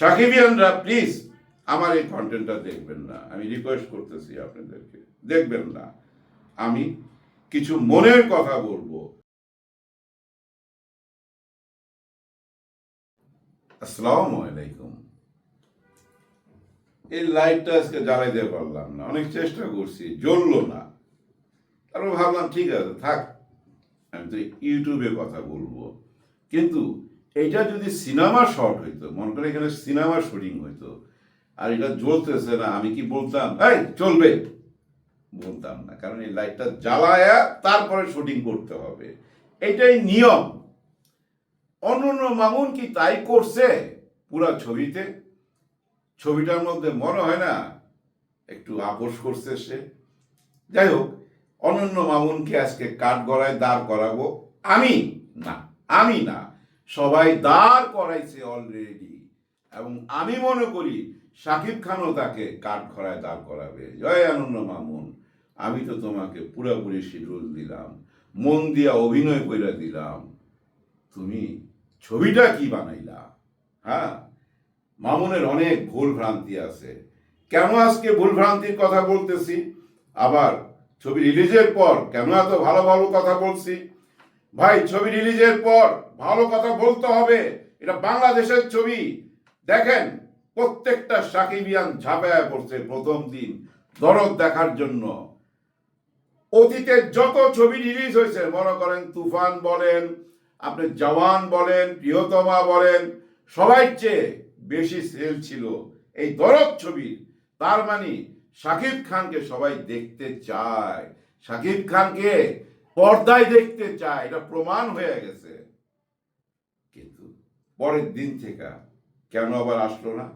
সাকিবিয়ানরা please আমার এই কন্টেন্টটা দেখবেন না। আমি রিকোয়েস্ট করতেছি আপনাদেরকে। দেখবেন না। আমি কিছু মনের কথা বলব। আসসালামু আলাইকুম। এই লাইটটা আজকে জ্বালাই জ্বালাইতে পারলাম না। অনেক চেষ্টা করছি, জ্বললো না। তারপর ভাবলাম, ঠিক আছে, থাক। আমি তো ইউটিউবে কথা বলব। কিন্তু এটা যদি সিনেমা শর্ট হইতো, মনে করে এখানে সিনেমা শুটিং হইতো, আর এটা জ্বলতেছে না, আমি কি বলতাম? এই, চলবে। বলতাম না, কারণ এই লাইটটা জ্বালায়া তারপরে শুটিং করতে হবে। এটাই নিয়ম। অনন্য মামুন কি তাই করছে পুরা ছবিতে? ছবিটার মধ্যে মনে হয় না, একটু আপোষ করছে সে। যাই হোক, অনন্য মামুনকে আজকে কাঠ গড়ায় দাঁড় করাবো। আমি না আমি না। সবাই দাঁড় করাইছে অলরেডি এবং আমি মনে করি সাকিব খানও তাকে কাঠ গড়ায় দাঁড় করাবে। জয় আনন্দ মামুন, আমি তো তোমাকে পুরোপুরি শিডিউল দিলাম, মন দিয়া অভিনয় কইরা দিলাম। তুমি ছবিটা কি বানাইলা? হ্যাঁ? মামুনের অনেক ভুল ভ্রান্তি আছে। কেন আজকে ভুল ভ্রান্তির কথা বলতেছি? আবার ছবি রিলিজের পর কেন এত ভালো ভালো কথা বলছি? ভাই, ছবি রিলিজের পর ভালো কথা বলতে হবে। এটা বাংলাদেশের ছবি। দেখেন, প্রত্যেকটা সাকিবিয়ান ঝাঁপায়া পড়ছে প্রথম দিন, দরদ দেখার জন্য। অতীতে যত ছবি রিলিজ হয়েছে, মনে করেন তুফান বলেন, আপনি জওয়ান বলেন, প্রিয়তমা বলেন, সবাই চেয়ে বেশি সেল ছিল এই দরদ ছবি। তার মানে শাকিব খানকে সবাই দেখতে চায়। শাকিব খানকে পর্দায় দেখতে চায়, এটা প্রমাণ হয়ে গেছে। কিন্তু পরের দিন থেকে কেন আবার আসলো না?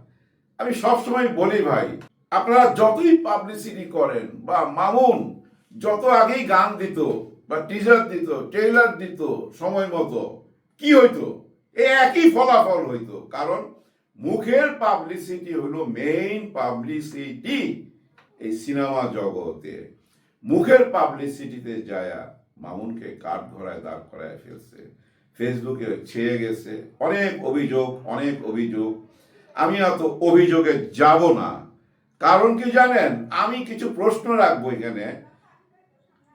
আমি সবসময় বলি ভাই, আপনারা যতই পাবলিসিটি করেন বা মামুন, যত আগেই গান দিত বা টিজার দিত ট্রেলার দিত সময় মতো, কি হইতো? এ একই ফলাফল হইতো। কারণ মুখের পাবলিসিটি হলো মেইন পাবলিসিটি এই সিনেমা জগতে। মুখের পাবলিসিটিতে যায়া মামুনকে কাঠ ঘোড়ায় দাঁড় করায় ফেলছে। ফেসবুকে ছেয়ে গেছে। অনেক অভিযোগ অনেক অভিযোগ। আমি অত অভিযোগে যাব না। কারণ কি জানেন? আমি কিছু প্রশ্ন রাখব এখানে।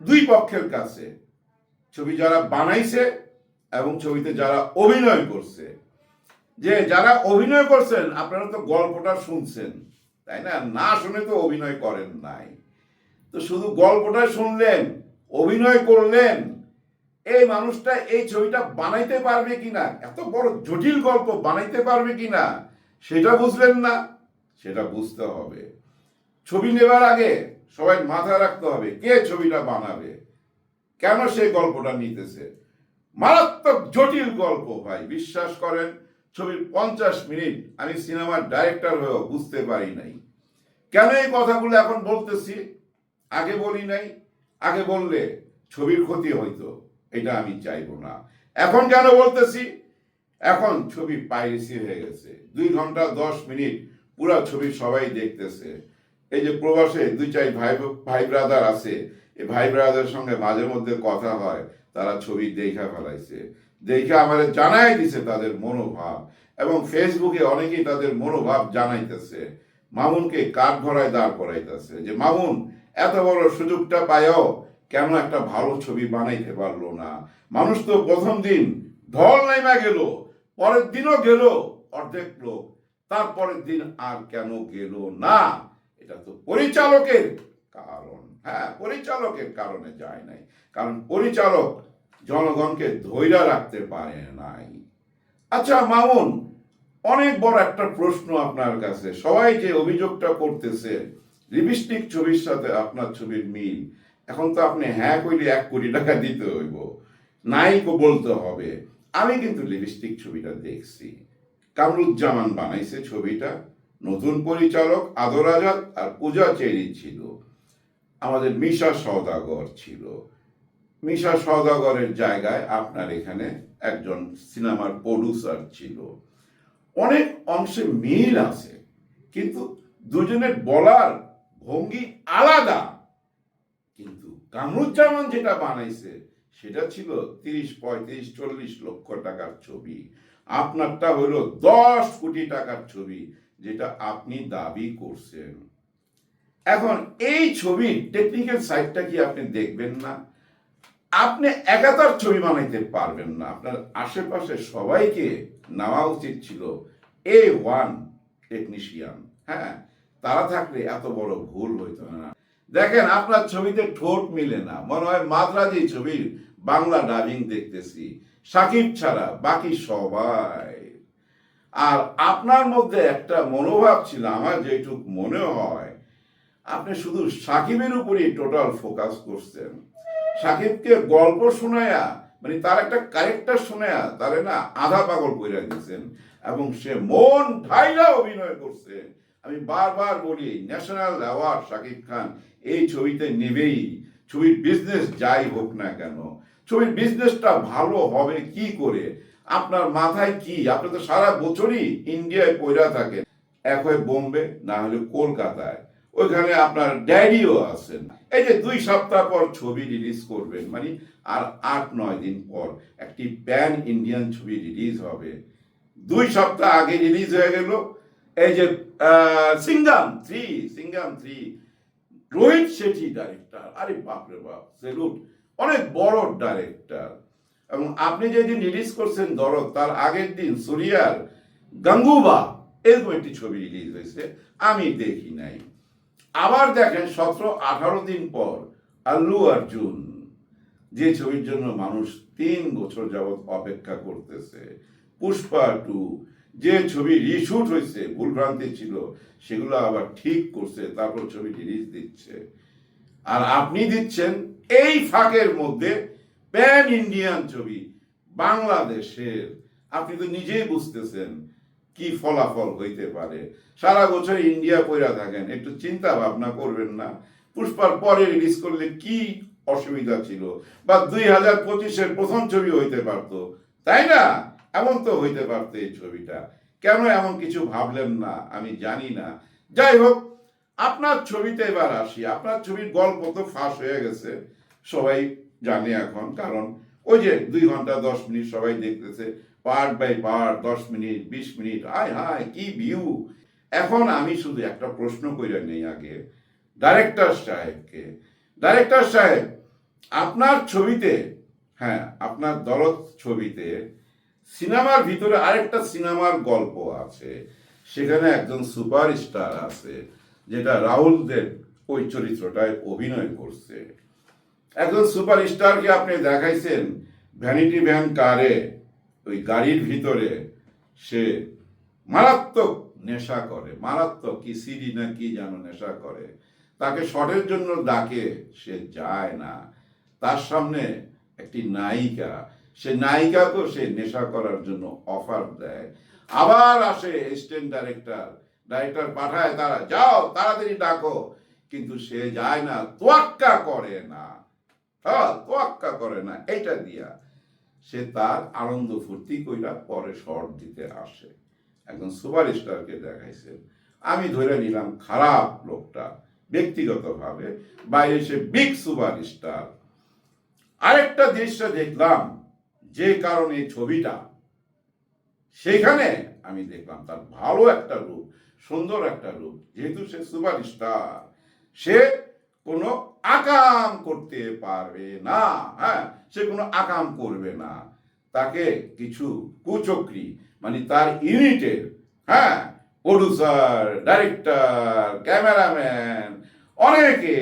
দুই পক্ষের কাছে। ছবি যারা বানাইছে এবং ছবিতে যারা অভিনয় করছে। যে যারা অভিনয় করছেন, আপনারা তো গল্পটা শুনছেন, তাই না? না শুনে তো অভিনয় করেন নাই। তো শুধু গল্পটা শুনলেন অভিনয় করলেন, এই মানুষটা এই ছবিটা বানাইতে পারবে কিনা, এত বড় জটিল গল্প বানাইতে পারবে কিনা, সেটা বুঝলেন না, সেটা বুঝতে হবে। ছবি নেবার আগে সবাই মাথায় রাখতে হবে, কে ছবিটা বানাবে, কেন সেই গল্পটা নিতেছে। মারাত্মক জটিল গল্প ভাই, বিশ্বাস করেন, ছবির পঞ্চাশ মিনিট আমি সিনেমার ডাইরেক্টর হয়েও বুঝতে পারি নাই। কেন এই কথাগুলো এখন বলতেছি? আগে বলি নাই আগে বললে ছবির ক্ষতি হইতো, এটা আমি চাইব না। এখন কেন বলতেছি? এখন ছবি পাইরেসি হয়ে গেছে। দুই ঘণ্টা, দশ মিনিট পুরো ছবি সবাই দেখতেছে। এই যে প্রবাসে দুই চাই ভাই ভাই ব্রাদার আছে, এই ভাই ব্রাদারের সঙ্গে মাঝে মধ্যে কথা হয়, তারা ছবি দেখা ফেলাইছে। দেখে আমাদের জানাই দিছে তাদের মনোভাব, এবং ফেসবুকে অনেকেই তাদের মনোভাব জানাইতেছে। মামুনকে কাঠ ভরায় দাঁড় করাইতেছে যে, মামুন এত বড় সুযোগটা পায়ও কেন একটা ভালো ছবি বানাইতে পারল না? মানুষ তো প্রথম দিন ঢল নাইমা গেল, পরের দিনও গেল অর্ধেক লোক, তারপরের দিন আর কেন গেল না? এটা তো পরিচালকের কারণ। হ্যাঁ পরিচালকের কারণে যায় নাই, কারণ পরিচালক জনগণকে ধৈর্য রাখতে পারে নাই। আচ্ছা মামুন, অনেক বড় একটা প্রশ্ন আপনার কাছে। সবাই যে অভিযোগটা করতেছে লিপস্টিক ছবির সাথে আপনার ছবির মিল। এখন তো আপনি হ্যাঁ কইলে এক কোটি টাকা দিতে হইব। নাই কো বলতে হবে। আমি কিন্তু লিপস্টিক ছবিটা দেখছি। কামরুজ্জামান বানাইছে ছবিটা। নতুন পরিচালক আদর আজাদ আর পূজা চেরি ছিল। আমাদের মিশা সওদাগর ছিল। মিশা সওদাগরের জায়গায় আপনার এখানে একজন সিনেমার প্রডিউসার ছিল। অনেক অংশে মিল আছে। কিন্তু দুজনের বলার ভঙ্গি আলাদা। কিন্তু কামরুজ্জামান যেটা বানাইছে, সেটা ছিল তিরিশ, পঁয়ত্রিশ, চল্লিশ লক্ষ টাকার ছবি। আপনারটা হলো দশ কোটি টাকার ছবি, যেটা আপনি দাবি করছেন। এখন এই ছবির টেকনিক্যাল সাইডটা কি আপনি দেখবেন না? আপনি একাতার ছবি বানাইতে পারবেন না। আপনার আশেপাশে সবাইকে নেওয়া উচিত ছিল এ ওয়ান টেকনিশিয়ান হ্যাঁ? তারা থাকলে এত বড় ভুল হইতো না। দেখেন, আপনার ছবিতে ঠোঁট মিলে না। মনে হয় মাদ্রাজি ছবির বাংলা ডাবিং দেখতেছি। সাকিব ছাড়া বাকি সবাই। আর আপনার মধ্যে একটা মনোভাব ছিল আমার, যেটুক মনে হয়, আপনি শুধু সাকিবের উপরই টোটাল ফোকাস করছেন। সাকিবকে গল্প শোনায়া মানে তার একটা ক্যারেক্টার শোনায়া, তারে না আধা পাগল কইরা দিয়েছেন। এবং সে মন ঢাইলা অভিনয় করছে। আমি বারবার বলি ন্যাশনাল অ্যাওয়ার্ড শাকিব খান এই ছবিতে নেবেই। ছবির বিজনেস যাই হোক না কেন, ছবির বিজনেসটা ভালো হবে কি করে? আপনার মাথায় কি? আপনি তো সারা বছরই ইন্ডিয়ায় পয়রা থাকেন। এক হয় বোম্বে, না হলে কলকাতায়। ওইখানে আপনার ড্যাডিও আছেন। এই যে দুই সপ্তাহ পর ছবি রিলিজ করবেন মানে আর আট, নয় দিন পর একটি প্যান ইন্ডিয়ান ছবি রিলিজ হবে। দুই সপ্তাহ আগে রিলিজ হয়ে গেল এই যে Singham three Singham three Rohit Shetty director আরে বাপরে বাপ সেলুট অনেক বড় ডাইরেক্টর এবং আপনি যেদিন রিলিজ করছেন দরদ, তার আগের দিন সুরিয়ার গাঙ্গুবা এরকম একটি ছবি রিলিজ হয়েছে, আমি দেখি নাই। আবার দেখেন সতেরো আঠারো দিন পর আল্লু অর্জুন, যে ছবির জন্য মানুষ তিন বছর যাবৎ অপেক্ষা করতেছে। পুষ্পা টু যে ছবি রিশুট হয়েছে ভুলভ্রান্তি ছিল, সেগুলো আবার ঠিক করছে, তারপর ছবি রিলিজ দিচ্ছে। আর আপনি দিচ্ছেন এই ফাঁকের মধ্যে প্যান ইন্ডিয়ান ছবি, বাংলাদেশের। আপনি তো নিজেই বুঝতেছেন কি ফলাফল হইতে পারে। সারা বছর ইন্ডিয়া পয়রা থাকেন, একটু চিন্তা ভাবনা করবেন না। পুষ্পার পরে রিলিজ করলে কি অসুবিধা ছিল? বা দুই হাজার পঁচিশের প্রথম ছবি হইতে পারতো, তাই না? এমন তো হইতে পারতো এই ছবিটা। কেন এমন কিছু ভাবলেন না, আমি জানি না। যাই হোক, আপনার ছবিতে এবার আসি। আপনার ছবির গল্প তো ফাঁস হয়ে গেছে, সবাই জানে এখন। কারণ ওই যে দুই ঘণ্টা দশ মিনিট সবাই দেখতেছে, পার্ট বাই পার্ট, দশ মিনিট, বিশ মিনিট আয় হায়, কি ভিউ। এখন আমি শুধু একটা প্রশ্ন কইরা নেই আগে। ডাইরেক্টর সাহেবকে। ডাইরেক্টর সাহেব, আপনার ছবিতে হ্যাঁ আপনার দরদ ছবিতে সিনেমার ভিতরে আরেকটা সিনেমার গল্প আছে, সেখানে একজন সুপারস্টার আছে, যেটা রাহুল দেব ওই চরিত্রটায় অভিনয় করছে। একজন সুপারস্টারকে আপনি দেখাইছেন, ভ্যানিটি ভ্যান কারে, ওই গাড়ির ভিতরে সে মারাত্মক নেশা করে, মারাত্মক কি সিডি না কি যেন নেশা করে। তাকে শটের জন্য ডাকে, সে যায় না। তার সামনে একটি নায়িকা সে নায়িকাকেও সে নেশা করার জন্য অফার দেয়। আবার আসে অ্যাসিস্ট্যান্ট ডাইরেক্টর ডাইরেক্টর পাঠায় তারা, যাও, তাড়াতাড়ি ডাকো। কিন্তু সে যায় না, তোয়াক্কা করে না। হ্যাঁ তোয়াক্কা করে না, এইটা দিয়া সে তার আনন্দ ফুর্তি কইরা পরে শর্ট দিতে আসে। একজন সুপারস্টারকে দেখাইছে আমি ধরে নিলাম খারাপ লোকটা, ব্যক্তিগতভাবে। বাইরে সে বিগ সুপারস্টার আরেকটা দৃশ্য দেখলাম। যে কারণে ছবিটা, সেখানে আমি দেখলাম তার ভালো একটা রূপ, সুন্দর একটা রূপ। যেহেতু সে সুপারস্টার, সে কোনো আকাম করতে পারবে না হ্যাঁ? সে কোনো আকাম করবে না। তাকে কিছু কুচক্রি মানে তার ইউনিটের হ্যাঁ? প্রডিউসার ডাইরেক্টর ক্যামেরাম্যান অনেকে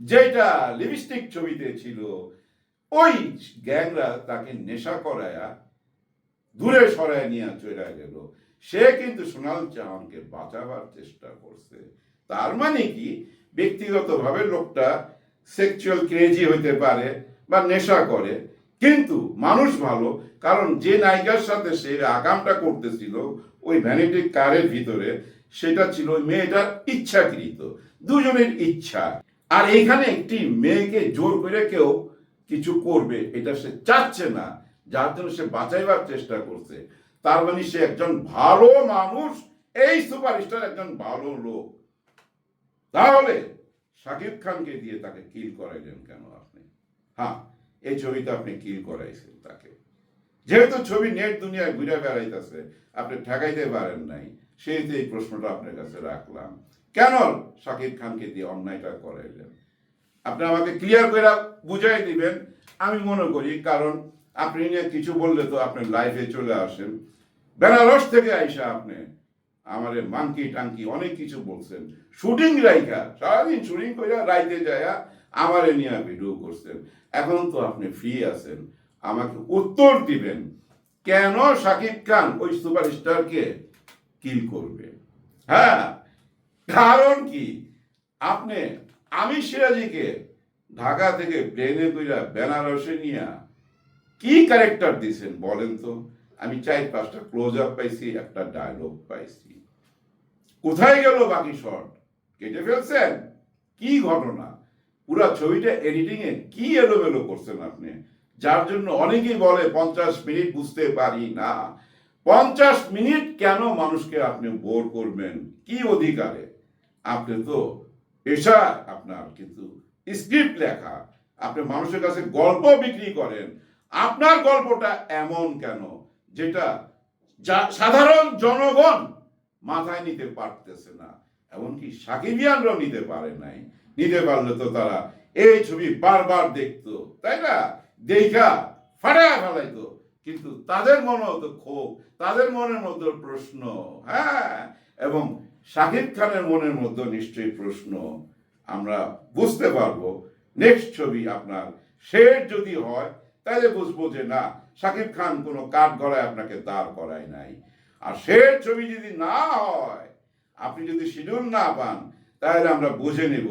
যেটা লিপস্টিক ছবিতে ছিল ওই গ্যাংরা তাকে নেশা করায়া দূরে সরায় নিয়ে চলে গেল। সে কিন্তু সোনাল চাহানকে বাঁচাবার চেষ্টা করছে। তার মানে কি? ব্যক্তিগতভাবে লোকটা সেক্সুয়াল ক্রেজি হইতে পারে বা নেশা করে। কিন্তু মানুষ ভালো, কারণ যে নায়িকার সাথে সে আগামটা করতেছিল, ওই ভ্যানিটি কারের ভিতরে, সেটা ছিল মেয়েটার ইচ্ছাকৃত, দুজনের ইচ্ছা। আর এখানে একটি মেয়েকে জোর করে কেউ কিছু করবে, এটা সে চাচ্ছে না। যার জন্য সে বাঁচাইবার চেষ্টা করছে। তার মানে সে একজন ভালো মানুষ, এই সুপারস্টার একজন ভালো লোক। তাহলে শাকিব খানকে দিয়ে তাকে কিল করাইলেন কেন আপনি? হ্যাঁ এই ছবিতে আপনি কিল করাইছেন তাকে। যেহেতু ছবি নেট দুনিয়ায় ঘুরে বেড়াইতেছে, আপনি ঠেকাইতে পারেন নাই। সেহেতু এই প্রশ্নটা আপনার কাছে রাখলাম। কেন শাকিব খানকে দিয়ে অন্যায়টা করাইলেন? আপনি আমাকে ক্লিয়ার করে বুঝাই দিবেন। আমি মনে করি, কারণ আপনি নিয়ে কিছু বললে তো আপনি লাইফে চলে আসেন। বেনারস থেকে আইসা আপনি আমারে মাংকি টাঙ্কি অনেক কিছু বলছেন। শুটিং রাইখা, সারাদিন শুটিং করে রাইতে যায়া আমারে নিয়ে ভিডিও করছেন। এখন তো আপনি ফ্রি আছেন। আমাকে উত্তর দিবেন, কেন শাকিব খান ওই সুপার সুপারস্টারকে কিল করবে? হ্যাঁ কারণ কি? আপনি আমি সিরাজিকে ঢাকা থেকে প্লেনে কইরা বেনারসে নিয়া কি ক্যারেক্টার দিছেন বলেন তো? আমি চাই পাঁচটা ক্লোজ আপ পাইছি, একটা ডায়লগ পাইছি। কোথায় গেল বাকি শট কেটে ফেলছেন? কি ঘটনা? পুরো ছবিটা এডিটিং এ কি এলোমেলো করছেন আপনি? যার জন্য অনেকেই বলে, পঞ্চাশ মিনিট বুঝতে পারি না। পঞ্চাশ মিনিট কেন মানুষকে আপনি বোর করবেন? কি অধিকারে? আপনি তো পেশা আপনার, কিন্তু স্ক্রিপ্ট লেখা। আপনি মানুষের কাছে গল্প বিক্রি করেন। আপনার গল্পটা এমন কেন? যেটা সাধারণ জনগণ মাথায় নিতে পারতেছে না। এমনকি সাকিবিয়ানরাও নিতে পারে নাই। নিতে পারলে তো তারা এই ছবি বারবার দেখতো, তাই না? দেখা, ফাটায় ফেলাইতো। কিন্তু তাদের মনে হতো ক্ষোভ, তাদের মনের মধ্যে প্রশ্ন হ্যাঁ? এবং শাকিব খানের মনের মধ্যে নিশ্চয়ই প্রশ্ন, আমরা বুঝতে পারব। নেক্সট ছবি আপনার শের যদি হয়, তাহলে বুঝব যে না, শাকিব খান কোনো কাঠ গড়ায় আপনাকে দাঁড় করায় নাই। আর শের ছবি যদি না হয়, আপনি যদি শিডিউল না পান, তাহলে আমরা বুঝে নিব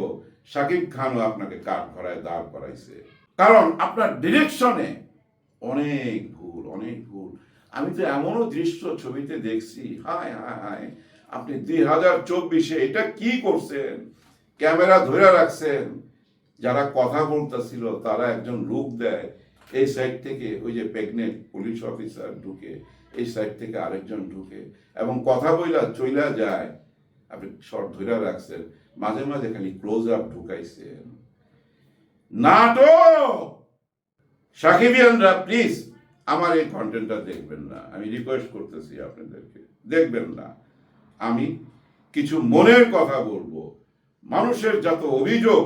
শাকিব খানও আপনাকে কাঠ গড়ায় দাঁড় করাইছে। কারণ আপনার ডিরেকশনে অনেক ভুল অনেক ভুল। আমি তো এমনও দৃশ্য ছবিতে দেখছি, হায় হায় হায় আপনি দুই হাজার চব্বিশে এটা কি করছেন? ক্যামেরা ধরে রাখছেন। যারা কথা বলতেছিল, তারা একজন লুক দেয়। এই সাইড থেকে ওই যে প্রেগনেন্ট পুলিশ অফিসার ঢুকে, এই সাইড থেকে আরেকজন ঢুকে এবং কথা বইলা চইলা যায়। আপনি শর্ট ধরে রাখছেন, মাঝে মাঝে খালি ক্লোজ আপ ঢুকাইছেন। নাটক! প্লিজ আমার এই কন্টেন্টটা দেখবেন না। আমি রিকোয়েস্ট করতেছি আপনাদেরকে, দেখবেন না। আমি কিছু মনের কথা বলব। মানুষের যত অভিযোগ,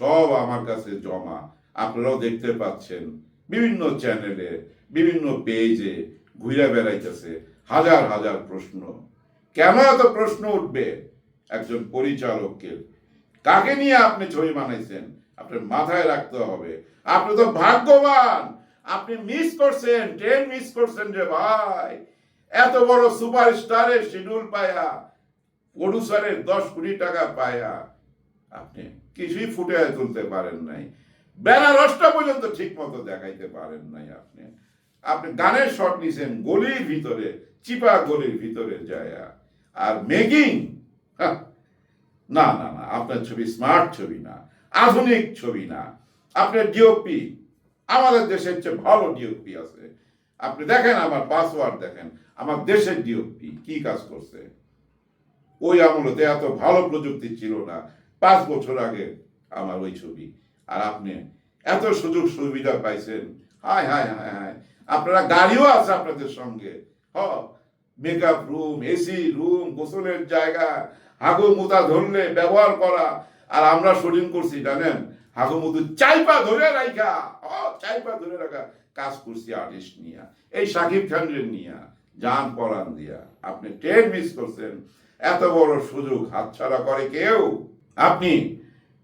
সব আমার কাছে জমা। আপনারাও দেখতে পাচ্ছেন, বিভিন্ন চ্যানেলে, বিভিন্ন পেজে ঘুরে বেড়াইতেছে হাজার হাজার প্রশ্ন। কেন এত প্রশ্ন উঠবে? একজন পরিচালককে। কাকে নিয়ে আপনি ছবি বানাইছেন? আপনার মাথায় রাখতে হবে। আপনি তো ভাগ্যবান! আপনি মিস করছেন ট্রেন মিস করছেন রে ভাই। এত বড় সুপারস্টারের শিডিউল পায়া প্রডিউসারের দশ কোটি টাকা পায়া। আপনি কিছুই ফুটে তুলতে পারেন নাই। বেনারসটা পর্যন্ত ঠিক মতো দেখাইতে পারেন নাই আপনি। আপনি গানের শট নিছেন, গলির ভিতরে, চিপা গলির ভিতরে যায়। আর মেকিং না না না, আপনার ছবি স্মার্ট ছবি না, আধুনিক ছবি না। আপনার ডিওপি আমাদের দেশের চেয়ে ভালো ডিওপি আছে। আপনি দেখেন আমার পাসওয়ার্ড দেখেন। আমার দেশের ডিওপি কি কাজ করছে? ওই আমলতে এত ভালো প্রযুক্তি ছিল না। পাঁচ বছর আগে আমার ওই ছবি। আর আপনি এত সুযোগ সুবিধা পাইছেন। হায় হায় হায় হায় আপনারা গাড়িও আছে আপনাদের সঙ্গে। হ মেকআপ রুম এসি রুম গোসলের জায়গা, হাগু মুতা ধরলে ব্যবহার করা। আর আমরা শুটিং করছি, জানেন? হাগু মুতু চাইপা ধরে রাখা ও চাইপা ধরে রাখা। কাজ করছি আর্টিস্ট নিয়া। এই সাকিব খানের নিয়া, জান পরান দিয়া। আপনি ট্রেন মিস করছেন, এত বড় সুযোগ হাতছাড়া করে কেউ? আপনি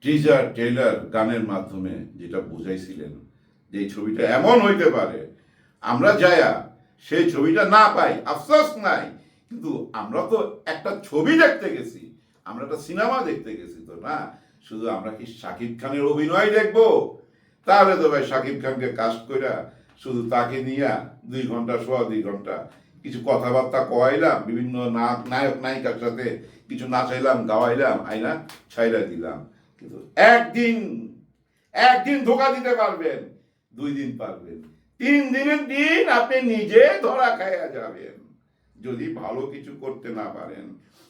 টিজার ট্রেলার গানের মাধ্যমে যেটা বুঝাইছিলেন, যে ছবিটা এমন হইতে পারে, আমরা যায়া সেই ছবিটা না পাই, আফসোস নাই। কিন্তু আমরা তো একটা ছবি দেখতে গেছি, আমরা একটা সিনেমা দেখতে গেছি তো না? শুধু আমরা কি শাকিব খানের অভিনয় দেখব? তাহলে তো ভাই শাকিব খানকে কাস্ট কইরা শুধু তাকে নিয়া দুই ঘণ্টা সোয়া দুই ঘণ্টা কিছু কথাবার্তা কয়াইলাম বিভিন্ন নায়ক নায়ক, নায়িকার সাথে কিছু নাচাইলাম, গাওয়াইলাম আইনা ছাইরা দিলাম। কিন্তু একদিন একদিন ধোকা দিতে পারবেন, দুই দিন পারবেন। তিন দিনের দিন আপনি নিজে ধরা খাইয়া যাবেন, যদি ভালো কিছু করতে না পারেন।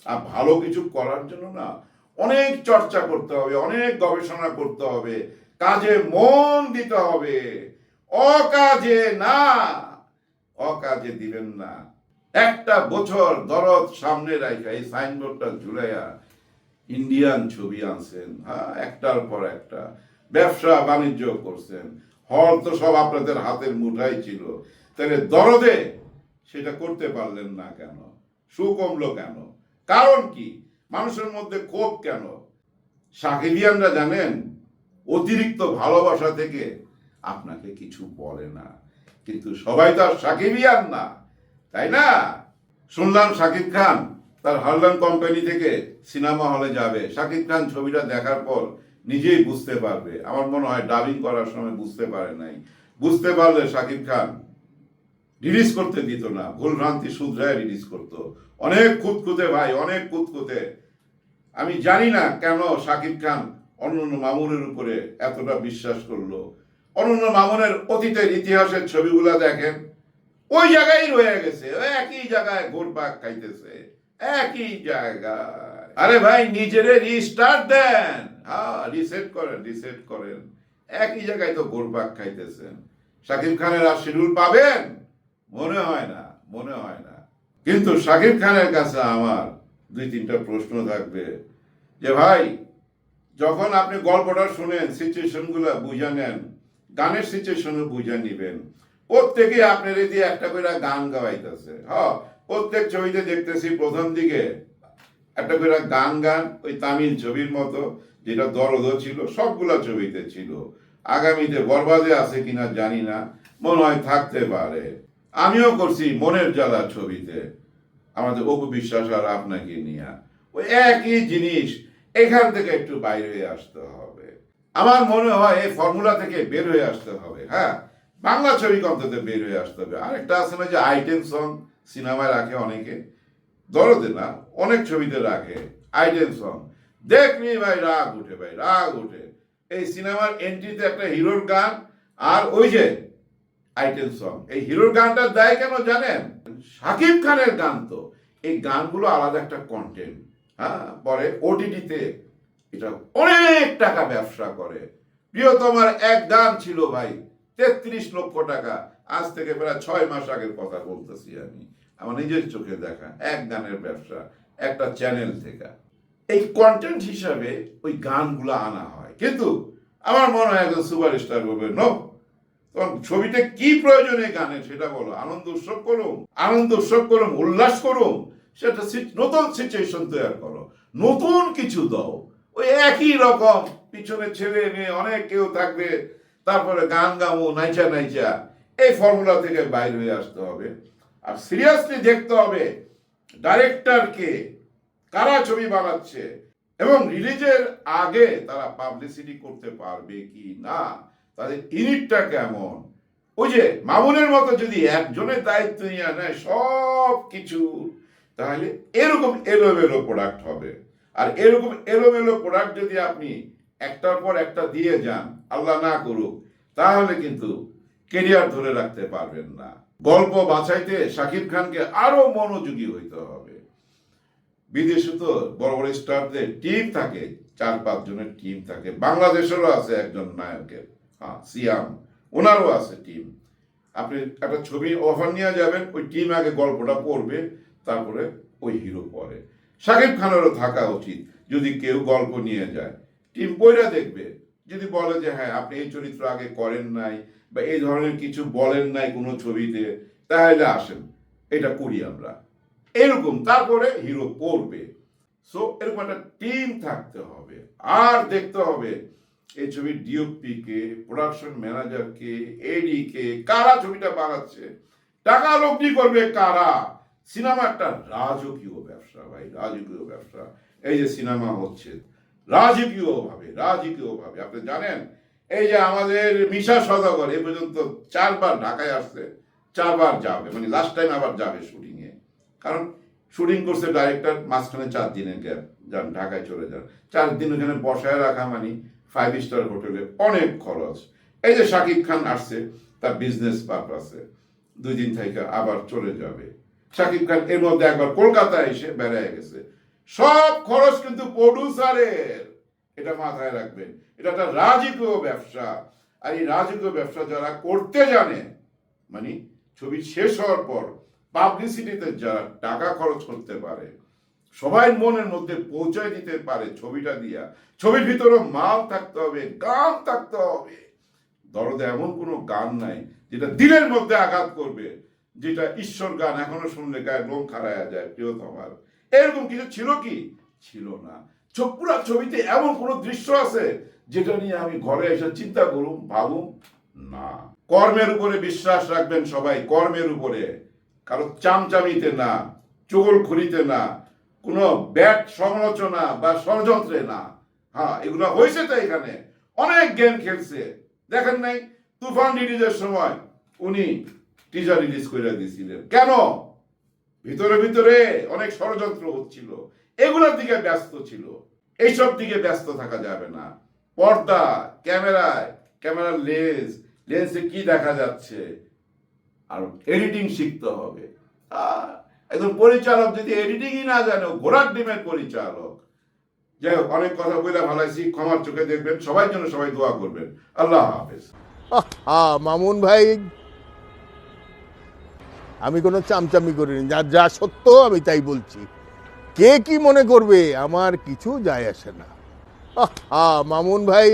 আর ভালো কিছু করার জন্য না অনেক চর্চা করতে হবে, অনেক গবেষণা করতে হবে, কাজে মন দিতে হবে। অকাজে না। অকাজে দিবেন না। একটা বছর দরদ সামনে রাখা এই সাইনবোর্ডটা ঝুলাইয়া ইন্ডিয়ান ছবি আনছেন হ্যাঁ একটার পর একটা। ব্যবসা বাণিজ্য করছেন। হল তো সব আপনাদের হাতের মুঠাই ছিল। তাহলে দরদে সেটা করতে পারলেন না কেন? সু কমলো কেন? কারণ কি? মানুষের মধ্যে ক্ষোভ কেন? সাকিবিয়ানরা জানেন, অতিরিক্ত ভালোবাসা থেকে আপনাকে কিছু বলে না। কিন্তু সবাই তো আর সাকিবিয়ান না, তাই না? শুনলাম শাকিব খান তার হারলান কোম্পানি থেকে সিনেমা হলে যাবে। শাকিব খান ছবিটা দেখার পর নিজেই বুঝতে পারবে। আমার মনে হয় ডাবিং করার সময় বুঝতে পারে নাই। বুঝতে পারলে শাকিব খান রিলিজ করতে দিত না। ভুল ভ্রান্তি শুধরায় রিলিজ করতো। অনেক খুঁতখুঁতে ভাই, অনেক খুঁতখুঁতে। আমি জানি না কেন শাকিব খান অন্যান্য মামুনের উপরে এতটা বিশ্বাস করল। অনন্য মামুনের অতীতের ইতিহাসের ছবিগুলা দেখেন, ওই জায়গায় রয়ে গেছে একই জায়গায় ঘুরপাক খাইতেছে, একই জায়গায়। আরে ভাই, নিজেরে রিস্টার্ট দেন। হ্যাঁ রিসেট করেন রিসেট করেন। একই জায়গায় তো ঘুরপাক খাইতেছেন। শাকিব খানের আর শিডিউল পাবেন? মনে হয় না, মনে হয় না। কিন্তু শাকিব খানের কাছে আমার দুই তিনটা প্রশ্ন থাকবে। যে ভাই, যখন আপনি গল্পটা শুনেন সিচুয়েশনগুলো বুঝে নেন গানের সিচুয়েশনও বুঝে নিবেন। প্রত্যেকে আপনার দিয়ে একটা করে গান গাওয়াইতেছে। হ্যাঁ প্রত্যেক ছবিতে দেখতেছি প্রথম দিকে একটা করে গান গান, ওই তামিল ছবির মতো, যেটা দরদ ছিল, সবগুলা ছবিতে ছিল। আগামীতে বরবাদে আছে কিনা জানি না, মনে হয় থাকতে পারে। আমিও করছি মনের জ্বালা ছবিতে। আমাদের অপু বিশ্বাস আর আপনাকে নিয়ে। ওই একই জিনিস, এখান থেকে একটু বাইরে আসতে হবে। আমার মনে হয় এই ফর্মুলা থেকে বের হয়ে আসতে হবে হ্যাঁ? বাংলা ছবি অন্তত বের হয়ে আসতে হবে। আরেকটা আছে না যে আইটেম সং সিনেমায় রাখে অনেকে, দরদে না, অনেক ছবিতে রাখে আইটেম সং দেখনি ভাই, রাগ উঠে ভাই, রাগ উঠে। এই সিনেমার এন্ট্রিতে একটা হিরোর গান, আর ওই যে আইটেম সং এই হিরোর গানটা দেয় কেন জানেন? শাকিব খানের গান তো। এই গানগুলো আলাদা একটা কন্টেন্ট হ্যাঁ? পরে ওটিটিতে এটা অনেক টাকা ব্যবসা করে। প্রিয়তমার এক গান ছিল ভাই, তেত্রিশ লক্ষ টাকা। আজ থেকে প্রায় ছয় মাস আগের কথা বলতেছি আমি। আমার নিজের চোখে দেখা, এক গানের ব্যবসা, একটা চ্যানেল থেকে। এই কন্টেন্ট হিসাবে ওই গানগুলো আনা হয়। কিন্তু আমার মনে হয় একজন সুপারস্টার বলবে, নো, তখন ছবিতে কি প্রয়োজনে গানের সেটা বলো। আনন্দ উৎসব করুন, আনন্দ উৎসব করুন, উল্লাস করুন, সেটা নতুন সিচুয়েশন তৈরি করো। নতুন কিছু দাও ওই একই রকম। পিছনে ছেলে মেয়ে, অনেক কেউ থাকবে। তারপরে গান গামো নাইচা নাইচা। এই ফর্মুলা থেকে বাইরে হয়ে আসতে হবে। আর সিরিয়াসলি দেখতে হবে ডাইরেক্টরকে কারা ছবি বানাচ্ছে এবং রিলিজের আগে তারা পাবলিসিটি করতে পারবে কি না, তাদের ইউনিটটা কেমন? ওই যে মামুনের মতো যদি একজনের দায়িত্ব নিয়ে নেয় সব কিছু তাহলে এরকম এলোমেলো প্রোডাক্ট হবে। আর এরকম এলোমেলো প্রোডাক্ট যদি আপনি একটার পর একটা দিয়ে যান, আল্লাহ না করুক, তাহলে কিন্তু কেরিয়ার ধরে রাখতে পারবেন না। গল্প বাছাইতে শাকিব খানকে আরও মনোযোগী হইতে হবে। বিদেশে তো বড় বড় স্টারদের টিম থাকে, চার পাঁচ জনের টিম থাকে। বাংলাদেশেরও আছে একজন নায়কের হ্যাঁ সিয়াম, ওনারও আছে টিম আপনি একটা ছবি অফার নিয়ে যাবেন, ওই টিম আগে গল্পটা পড়বে, তারপরে ওই হিরো পড়ে শাকিব খানেরও থাকা উচিত যদি কেউ গল্প নিয়ে যায়। টিম বইরা দেখবে, যদি বলে যে হ্যাঁ আপনি এই চরিত্র আগে করেন নাই বা এই ধরনের কিছু বলেন নাই কোনো ছবিতে, তাহলে আসেন। এটা করি আমরা। এরকম, তারপরে হিরো পড়বে। সো এরকম একটা টিম থাকতে হবে। আর দেখতে হবে এই ছবির ডিওপি কে প্রোডাকশন ম্যানেজার কে এডি কে কারা ছবিটা বানাচ্ছে, টাকা লগ্নি করবে কারা? সিনেমা একটা রাজকীয় ব্যবসা ভাই, রাজকীয় ব্যবসা। এই যে সিনেমা হচ্ছে রাজকীয় ভাবে রাজকীয় ভাবে আপনি জানেন? এই যে আমাদের মিশা সদাগর, এ পর্যন্ত চারবার ঢাকায় আসছে, চারবার যাবে মানে লাস্ট টাইম আবার যাবে শুটিং এ। কারণ শুটিং করছে ডাইরেক্টর মাঝখানে চার দিনের গ্যাপ যান, ঢাকায় চলে যান। চার দিন ওখানে বসায় রাখা মানে ফাইভ স্টার হোটেলে অনেক খরচ। এই যে শাকিব খান আসছে, তার বিজনেস পারপাসে দুই দিন থেকে আবার চলে যাবে। শাকিব খান এর মধ্যে একবার কলকাতায় এসে বেড়ায় গেছে। সব খরচ কিন্তু প্রডিউসারের এটা মাথায় রাখবেন। এটা একটা রাজকীয় ব্যবসা। আর এই রাজকীয় ব্যবসা যারা করতে জানে মানে ছবি শেষ হওয়ার পর পাবলিসিটিতে যারা টাকা খরচ করতে পারে, সবাই মনের মধ্যে পৌঁছায় দিতে পারে ছবিটা দিয়া। ছবির ভিতরে মাল থাকতে হবে, গান থাকতে হবে। দরদে এমন কোনো গান নাই যেটা দিলের মধ্যে আঘাত করবে। যেটা ঈশ্বর গান এখনও শুনলে গায়ে লোম খারায়া যায় প্রিয়তমার এরকম কিছু ছিল কি? ছিল না। ছ- পুরা ছবিতে এমন কোনো দৃশ্য আছে যেটা নিয়ে আমি ঘরে এসে চিন্তা করুম, ভাবুম? না। কর্মের উপরে বিশ্বাস রাখবেন সবাই, কর্মের উপরে। কারও চামচামিতে না চোগল খুরিতে না, কোনো ব্যাট সমালোচনা বা ষড়যন্ত্রে না। হ্যাঁ এগুলো হয়েছে তো এখানে। অনেক গেম খেলছে। দেখেন নাই, তুফান রিলিজের সময় উনি টিজার রিলিজ করে দিয়েছিলেন। কেন? ভিতরে ভিতরে অনেক ষড়যন্ত্র হচ্ছিল। এগুলোর দিকে ব্যস্ত ছিল। এইসব দিকে ব্যস্ত থাকা যাবে না। পর্দা ক্যামেরায় ক্যামেরার লেন্স, লেন্সে কি দেখা যাচ্ছে? আর এডিটিং শিখতে হবে। একজন পরিচালক যদি এডিটিংই না জানে ঘোড়ার ডিমের পরিচালক। যাই হোক, অনেক কথা বলে ভালাইছি ক্ষমার চোখে দেখবেন। সবাই জন্য সবাই দোয়া করবেন। আল্লাহ হাফেজ। মামুন ভাই আমি কোনো চামচামি করিনি। যা যা সত্য আমি তাই বলছি। কে কি মনে করবে? আমার কিছু যায় আসে না। আহ, মামুন ভাই